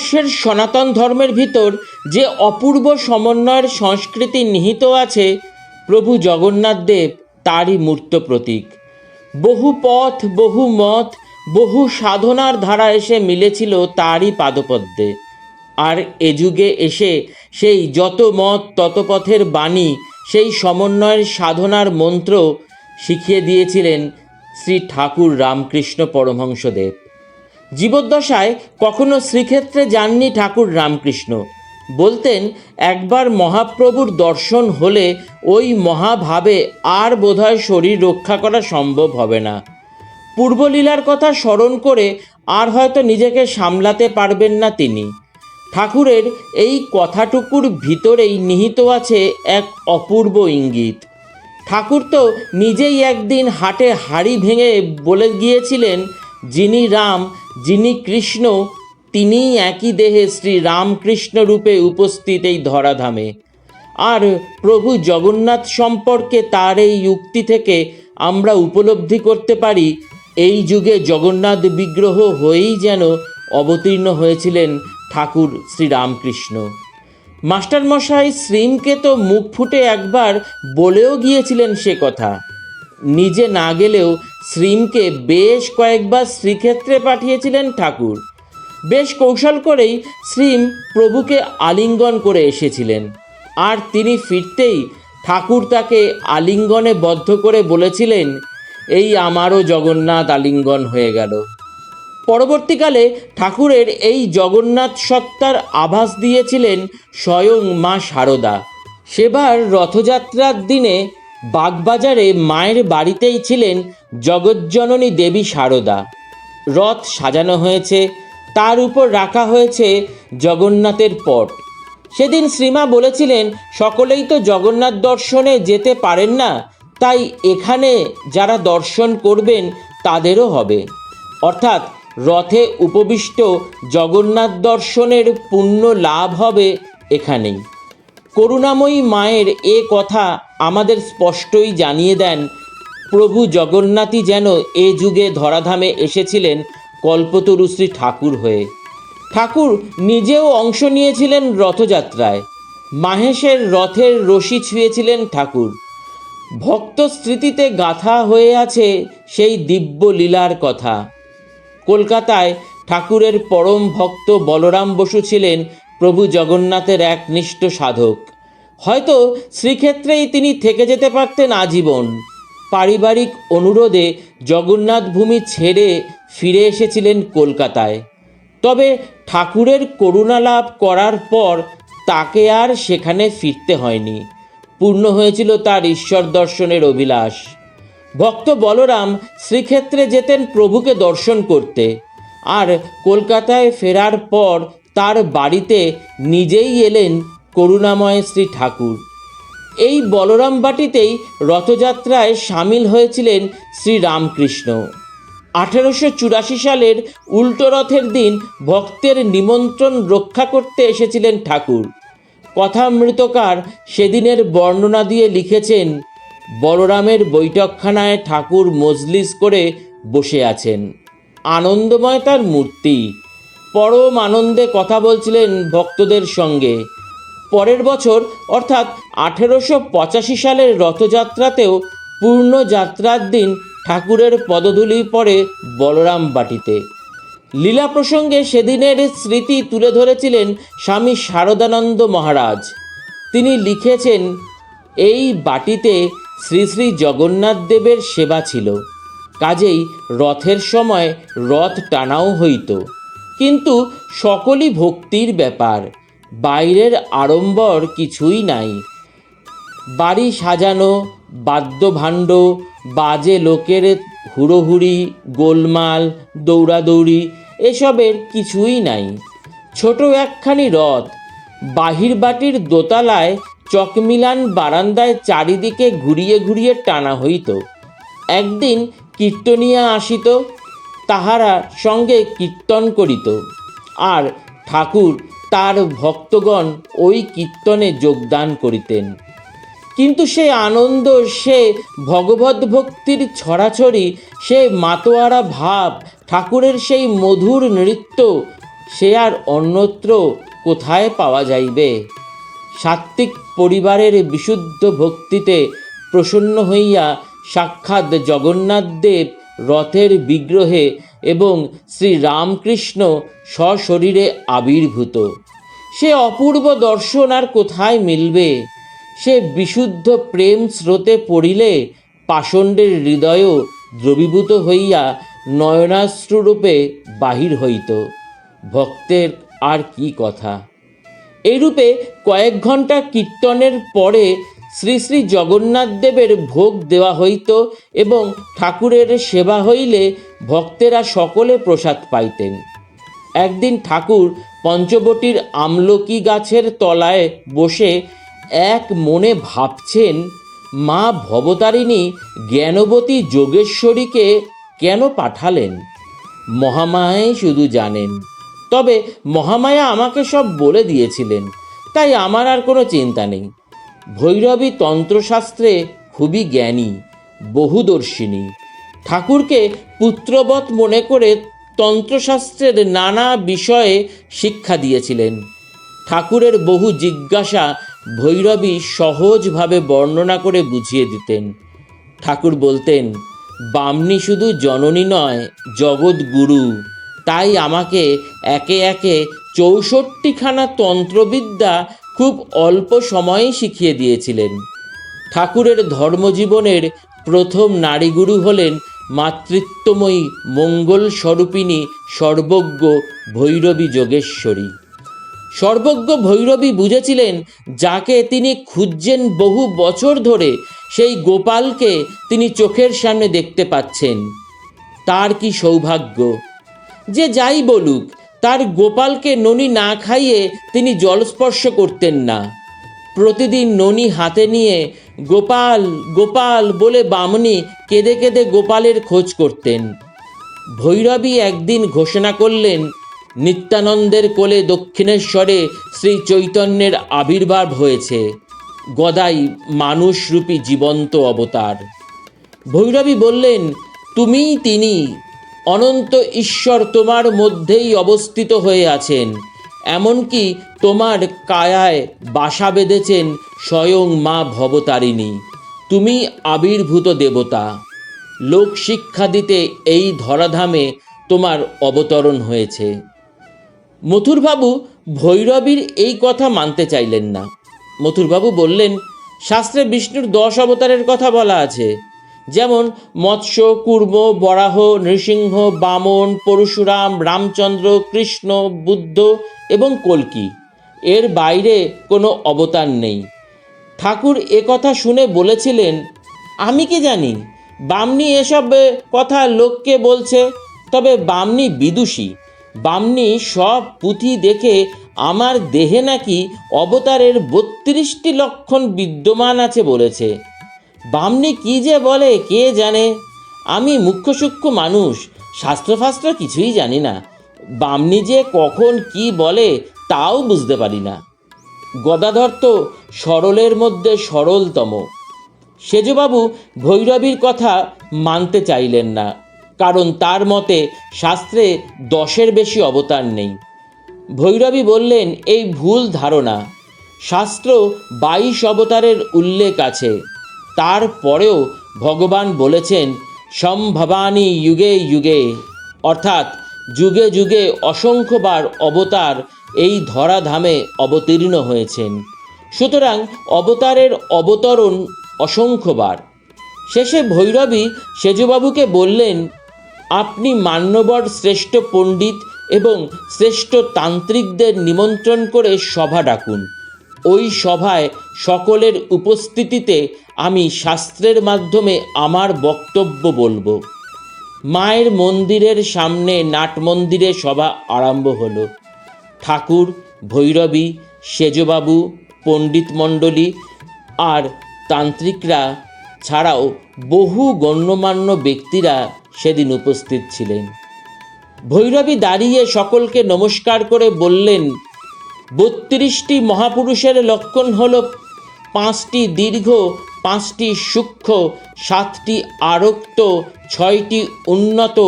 ভারতবর্ষের সনাতন ধর্মের ভিতর যে অপূর্ব সমন্বয়ের সংস্কৃতি নিহিত আছে, প্রভু জগন্নাথ দেব তারই মূর্ত প্রতীক। বহু পথ, বহু মত, বহু সাধনার ধারা এসে মিলেছিল তারই পাদপদ্মে। আর এ যুগে এসে সেই যত মত, তত পথের বাণী, সেই সমন্বয়ের সাধনার মন্ত্র শিখিয়ে দিয়েছিলেন শ্রী ঠাকুর রামকৃষ্ণ পরমহংসদেব। জীবদ্দশায় কখনো শ্রীক্ষেত্রে যাননি ঠাকুর রামকৃষ্ণ। বলতেন, একবার মহাপ্রভুর দর্শন হলে ওই মহাভাবে আর বোধহয় শরীর রক্ষা করা সম্ভব হবে না। পূর্বলীলার কথা স্মরণ করে আর হয়তো নিজেকে সামলাতে পারবেন না তিনি। ঠাকুরের এই কথাটুকুর ভিতরেই নিহিত আছে এক অপূর্ব ইঙ্গিত। ঠাকুর তো নিজেই একদিন হাটে হাড়ি ভেঙে বলে গিয়েছিলেন, যিনি রাম যিনি কৃষ্ণ, তিনিই একই দেহে শ্রী রামকৃষ্ণ রূপে উপস্থিত এই ধরাধামে। আর প্রভু জগন্নাথ সম্পর্কে তার এই উক্তি থেকে আমরা উপলব্ধি করতে পারি, এই যুগে জগন্নাথ বিগ্রহ হয়েই যেন অবতীর্ণ হয়েছিলেন ঠাকুর শ্রীরামকৃষ্ণ মাস্টারমশাই শ্রীমকে তো মুখ ফুটে একবার বলেও গিয়েছিলেন সে কথা। নিজে না গেলেও শ্রীমকে বেশ কয়েকবার শ্রীক্ষেত্রে পাঠিয়েছিলেন ঠাকুর। বেশ কৌশল করেই শ্রীম প্রভুকে আলিঙ্গন করে এসেছিলেন। আর তিনি ফিরতেই ঠাকুর তাকে আলিঙ্গনে বদ্ধ করে বলেছিলেন, এই আমারও জগন্নাথ আলিঙ্গন হয়ে গেল। পরবর্তীকালে ঠাকুরের এই জগন্নাথ সত্তার আভাস দিয়েছিলেন স্বয়ং মা শারদা সেবার রথযাত্রার দিনে বাগবাজারে মায়ের বাড়িতেই ছিলেন জগজ্জননী দেবী শারদা রথ সাজানো হয়েছে, তার উপর রাখা হয়েছে জগন্নাথের পট। সেদিন শ্রীমা বলেছিলেন, সকলেই তো জগন্নাথ দর্শনে যেতে পারেন না, তাই এখানে যারা দর্শন করবেন তাদেরও হবে। অর্থাৎ রথে উপবিষ্ট জগন্নাথ দর্শনের পুণ্য লাভ হবে এখানেই। করুণাময়ী মায়ের এ কথা আমাদের স্পষ্টই জানিয়ে দেন। প্রভু জগন্নাথই যেন এ যুগে ধরাধামে এসেছিলেন কল্পতরু শ্রী ঠাকুর হয়ে। ঠাকুর নিজেও অংশ নিয়েছিলেন রথযাত্রায়। মাহেশের রথের রশি ছুঁয়েছিলেন ঠাকুর। ভক্ত স্মৃতিতে গাথা হয়ে আছে সেই দিব্য লীলার কথা। কলকাতায় ঠাকুরের পরম ভক্ত বলরাম বসু ছিলেন প্রভু জগন্নাথের এক নিষ্ঠ সাধক। হয়তো শ্রীক্ষেত্রেই তিনি থেকে যেতে পারতেন আজীবন। পারিবারিক অনুরোধে জগন্নাথ ভূমি ছেড়ে ফিরে এসেছিলেন কলকাতায়। তবে ঠাকুরের করুণা লাভ করার পর তাকে আর সেখানে ফিরতে হয়নি। পূর্ণ হয়েছিল তার ঈশ্বর দর্শনের অভিলাষ। ভক্ত বলরাম শ্রীক্ষেত্রে যেতেন প্রভুকে দর্শন করতে। আর কলকাতায় ফেরার পর তার বাড়িতে নিজেই এলেন করুণাময় শ্রী ঠাকুর। এই বলরাম বাটিতেই রথযাত্রায় সামিল হয়েছিলেন শ্রী রামকৃষ্ণ। আঠেরোশো চুরাশি সালের উল্টো রথের দিন ভক্তের নিমন্ত্রণ রক্ষা করতে এসেছিলেন ঠাকুর। কথামৃতকার সেদিনের বর্ণনা দিয়ে লিখেছেন, বলরামের বৈঠকখানায় ঠাকুর মজলিস করে বসে আছেন। আনন্দময় তার মূর্তি। পরম আনন্দে কথা বলছিলেন ভক্তদের সঙ্গে। পরের বছর, অর্থাৎ আঠেরোশো পঁচাশি সালের রথযাত্রাতেও পূর্ণ যাত্রার দিন ঠাকুরের পদধূলি পড়ে বলরাম বাটিতে। লীলা প্রসঙ্গে সেদিনের স্মৃতি তুলে ধরেছিলেন স্বামী শারদানন্দ মহারাজ। তিনি লিখেছেন, এই বাটিতে শ্রী শ্রী জগন্নাথ দেবের সেবা ছিল। কাজেই রথের সময় রথ টানাও হইত। কিন্তু সকলই ভক্তির ব্যাপার। বাইরের আড়ম্বর কিছুই নাই। বাড়ি সাজানো, বাদ্যভাণ্ড, বাজে লোকের হুড়োহুড়ি, গোলমাল, দৌড়াদৌড়ি, এসবের কিছুই নাই। ছোট একখানি রথ, বাহির বাটির দোতলায় চকমিলান বারান্দায় চারিদিকে ঘুরিয়ে ঘুরিয়ে টানা হইত। একদিন কীর্তনিয়া আসিত তাহারা সঙ্গে কীর্তন করিত। আর ঠাকুর তার ভক্তগণ ওই কীর্তনে যোগদান করিতেন। কিন্তু সে আনন্দ, সে ভগবত ভক্তির ছড়াছড়ি, সে মাতোয়ারা ভাব, ঠাকুরের সেই মধুর নৃত্য, সে আর অন্যত্র কোথায় পাওয়া যাইবে? সাত্ত্বিক পরিবারের বিশুদ্ধ ভক্তিতে প্রসন্ন হইয়া সাক্ষাৎ জগন্নাথদেব রথের বিগ্রহে এবং শ্রী রামকৃষ্ণ সশরীরে আবির্ভূত। সে অপূর্ব দর্শন আর কোথায় মিলবে? সে বিশুদ্ধ প্রেম স্রোতে পড়িলে পাষণ্ডের হৃদয়ও দ্রবীভূত হইয়া নয়নাশ্রুরূপে বাহির হইত। ভক্তের আর কি কথা? এইরূপে কয়েক ঘণ্টা কীর্তনের পরে শ্রী শ্রী জগন্নাথ দেবের ভোগ দেওয়া হইত এবং ঠাকুরের সেবা হইলে ভক্তেরা সকলে প্রসাদ পাইতেন। একদিন ঠাকুর পঞ্চবটির আমলকি গাছের তলায় বসে এক মনে ভাবছেন, মা ভবতারিণী জ্ঞানবতী যোগেশ্বরীকে কেন পাঠালেন? মহামায়াই শুধু জানেন। তবে মহামায়া আমাকে সব বলে দিয়েছিলেন, তাই আমার আর কোনো চিন্তা নেই। ভৈরবী তন্ত্রশাস্ত্রে খুবই জ্ঞানী, বহুদর্শিনী। ঠাকুরকে পুত্রবৎ মনে করে তন্ত্রশাস্ত্রের নানা বিষয়ে শিক্ষা দিয়েছিলেন। ঠাকুরের বহু জিজ্ঞাসা ভৈরবী সহজভাবে বর্ণনা করে বুঝিয়ে দিতেন। ঠাকুর বলতেন, বামনি শুধু জননী নয় জগৎগুরু তাই আমাকে একে একে চৌষট্টিখানা তন্ত্রবিদ্যা খুব অল্প সময়ে শিখিয়ে দিয়েছিলেন। ঠাকুরের ধর্মজীবনের প্রথম নারীগুরু হলেন মাতৃত্বময়ী মঙ্গল স্বরূপিণী সর্বজ্ঞ ভৈরবী যোগেশ্বরী। সর্বজ্ঞ ভৈরবী বুঝেছিলেন যাকে তিনি খুঁজছেন বহু বছর ধরে, সেই গোপালকে তিনি চোখের সামনে দেখতে পাচ্ছেন। তার কি সৌভাগ্য? যে যাই বলুক তার গোপালকে ননি না খাইয়ে তিনি জলস্পর্শ করতেন না। প্রতিদিন ননি হাতে নিয়ে, গোপাল গোপাল বলে বামনি কেঁদে কেঁদে গোপালের খোঁজ করতেন। ভৈরবী একদিন ঘোষণা করলেন, নিত্যানন্দের কোলে দক্ষিণেশ্বরে শ্রী চৈতন্যের আবির্ভাব হয়েছে। গদাই মানুষরূপী জীবন্ত অবতার। ভৈরবী বললেন, তুমিই তিনি অনন্ত ঈশ্বর তোমার মধ্যেই অবস্থিত হয়ে আছেন। এমনকি তোমার কায়ায় বাসা বেঁধেছেন স্বয়ং মা ভবতারিণী। তুমি আবির্ভূত দেবতা। লোক শিক্ষা দিতে এই ধরাধামে তোমার অবতরণ হয়েছে। মথুরবাবু ভৈরবীর এই কথা মানতে চাইলেন না। মথুরবাবু বললেন, শাস্ত্রে বিষ্ণুর দশ অবতারের কথা বলা আছে। যেমন মৎস্য, কুর্ম, বরাহ, নৃসিংহ, বামন, পরশুরাম, রামচন্দ্র, কৃষ্ণ, বুদ্ধ এবং কল্কি। এর বাইরে কোনো অবতার নেই। ঠাকুর কথা শুনে বলেছিলেন, আমি কি জানি, বামনি এসব কথা লোককে বলছে, তবে বামনি বিদুষী। বামনি সব পুঁথি দেখে আমার দেহে নাকি অবতারের বত্রিশটি লক্ষণ বিদ্যমান আছে বলেছে। বামনি কি যে বলে, কে জানে? আমি মুখ্য সূক্ষ্ম মানুষ শাস্ত্রফাস্ত্র কিছুই জানি না। বামনি যে কখন কি বলে, তাও বুঝতে পারি না। গদাধর তো সরলের মধ্যে সরলতম। সেজবাবু ভৈরবীর কথা মানতে চাইলেন না, কারণ তার মতে শাস্ত্রে দশের বেশি অবতার নেই। ভৈরবী বললেন, এই ভুল ধারণা। শাস্ত্র বাইশ অবতারের উল্লেখ আছে। তারপরেও ভগবান বলেছেন, সম্ভবানী যুগে যুগে। অর্থাৎ যুগে যুগে অসংখ্যবার অবতার এই ধরাধামে অবতীর্ণ হয়েছেন। সুতরাং অবতারের অবতরণ অসংখ্যবার। শেষে ভৈরবী সেজবাবুকে বললেন, আপনি মান্যবর শ্রেষ্ঠ পণ্ডিত এবং শ্রেষ্ঠ তান্ত্রিকদের নিমন্ত্রণ করে সভা ডাকুন। ওই সভায় সকলের উপস্থিতিতে আমি শাস্ত্রের মাধ্যমে আমার বক্তব্য বলব। মায়ের মন্দিরের সামনে নাট মন্দিরে সভা আরম্ভ হলো। ঠাকুর, ভৈরবী, সেজবাবু, পণ্ডিত মণ্ডলী আর তান্ত্রিকরা ছাড়াও বহু গণ্যমান্য ব্যক্তিরা সেদিন উপস্থিত ছিলেন। ভৈরবী দাঁড়িয়ে সকলকে নমস্কার করে বললেন বত্রিশটি মহাপুরুষের লক্ষণ হল পাঁচটি দীর্ঘ, পাঁচটি সূক্ষ্ম, সাতটি আরক্ত, ছয়টি উন্নত,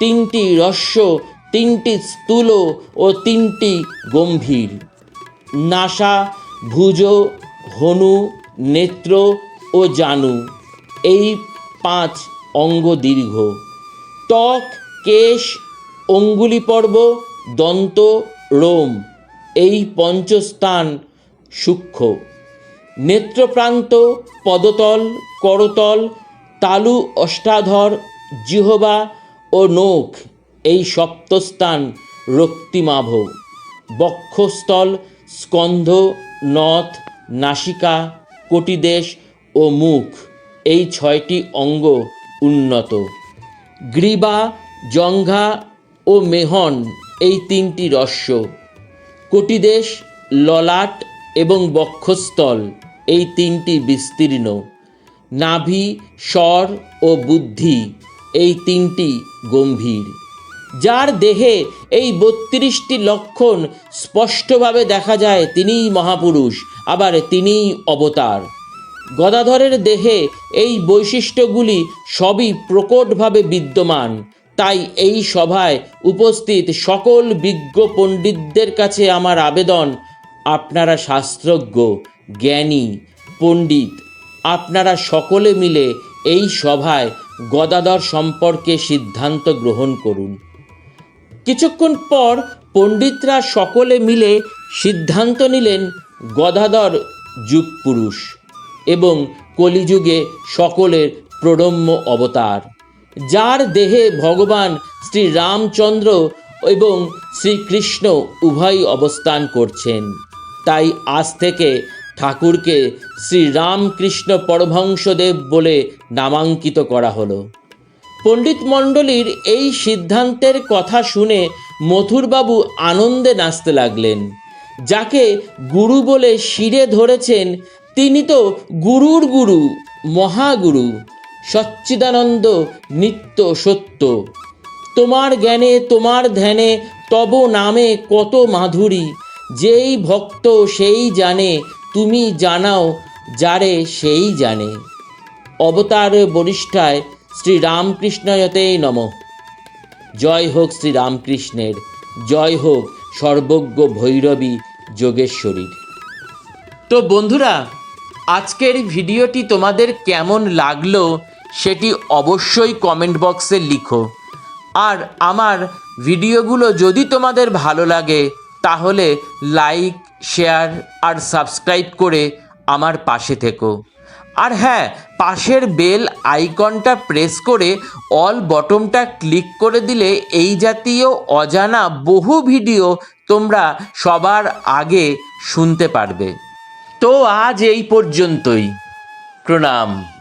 তিনটি রস্য, তিনটি স্থূল ও তিনটি গম্ভীর। নাসা, ভুজ, হনু, নেত্র ও জানু এই পাঁচ অঙ্গ দীর্ঘ। ত্বক, কেশ, অঙ্গুলি পর্ব, দন্ত, রোম এই পঞ্চস্থান সূক্ষ্ম। নেত্রপ্রান্ত, পদতল, করতল, তালু, অষ্টাধর, জিহবা ও নখ এই সপ্তস্থান রক্তিমাভ। বক্ষস্থল, স্কন্ধ, নথ, নাসিকা, কটিদেশ ও মুখ এই ছয়টি অঙ্গ উন্নত। গ্রীবা, জঙ্ঘা ও মেহন এই তিনটি রস্য কটিদেশ ললাট এবং বক্ষস্থল, এই তিনটি বিস্তীর্ণ। নাভি, স্বর ও বুদ্ধি, এই তিনটি গম্ভীর। যার দেহে এই বত্রিশটি লক্ষণ স্পষ্টভাবে দেখা যায়, তিনিই মহাপুরুষ, আবার তিনিই অবতার। গদাধরের দেহে এই বৈশিষ্ট্যগুলি সবই প্রকটভাবে বিদ্যমান। তাই এই সভায় উপস্থিত সকল বিজ্ঞ পণ্ডিতদের কাছে আমার আবেদন। আপনারা শাস্ত্রজ্ঞ, জ্ঞানী, পণ্ডিত, আপনারা সকলে মিলে এই সভায় গদাধর সম্পর্কে সিদ্ধান্ত গ্রহণ করুন। কিছুক্ষণ পর পণ্ডিতরা সকলে মিলে সিদ্ধান্ত নিলেন গদাধর যুগ পুরুষ এবং কলিযুগে সকলের প্রণম্য অবতার। যার দেহে ভগবান শ্রী রামচন্দ্র এবং শ্রীকৃষ্ণ উভয়ই অবস্থান করছেন। তাই আজ থেকে ঠাকুরকে শ্রী রামকৃষ্ণ পরমহংসদেব বলে নামাঙ্কিত করা হলো। পণ্ডিত মণ্ডলীর এই সিদ্ধান্তের কথা শুনে মথুরবাবু আনন্দে নাচতে লাগলেন। যাকে গুরু বলে শিরে ধরেছেন, তিনি তো গুরুর গুরু, মহাগুরু। সচ্চিদানন্দ নিত্য সত্য। তোমার জ্ঞানে, তোমার ধ্যানে, তব নামে কত মাধুরী। যেই ভক্ত সেই জানে, তুমি জানাও যারে সেই জানে। অবতার বরিষ্ঠায় শ্রী রামকৃষ্ণয়তেই নম। জয় হোক শ্রী রামকৃষ্ণের জয় হোক সর্বজ্ঞ ভৈরবী যোগেশ্বরীর। তো বন্ধুরা, আজকের ভিডিওটি তোমাদের কেমন লাগল সেটি অবশ্যই কমেন্ট বক্সে লিখো। আর আমার ভিডিওগুলো যদি তোমাদের ভালো লাগে, তাহলে লাইক শেয়ার আর সাবস্ক্রাইব করে আমার পাশে থেকো। আর হ্যাঁ পাশের বেল আইকনটা প্রেস করে অল বটমটা ক্লিক করে দিলে এই জাতীয় অজানা বহু ভিডিও তোমরা সবার আগে শুনতে পারবে। তো আজ এই পর্যন্তই। প্রণাম।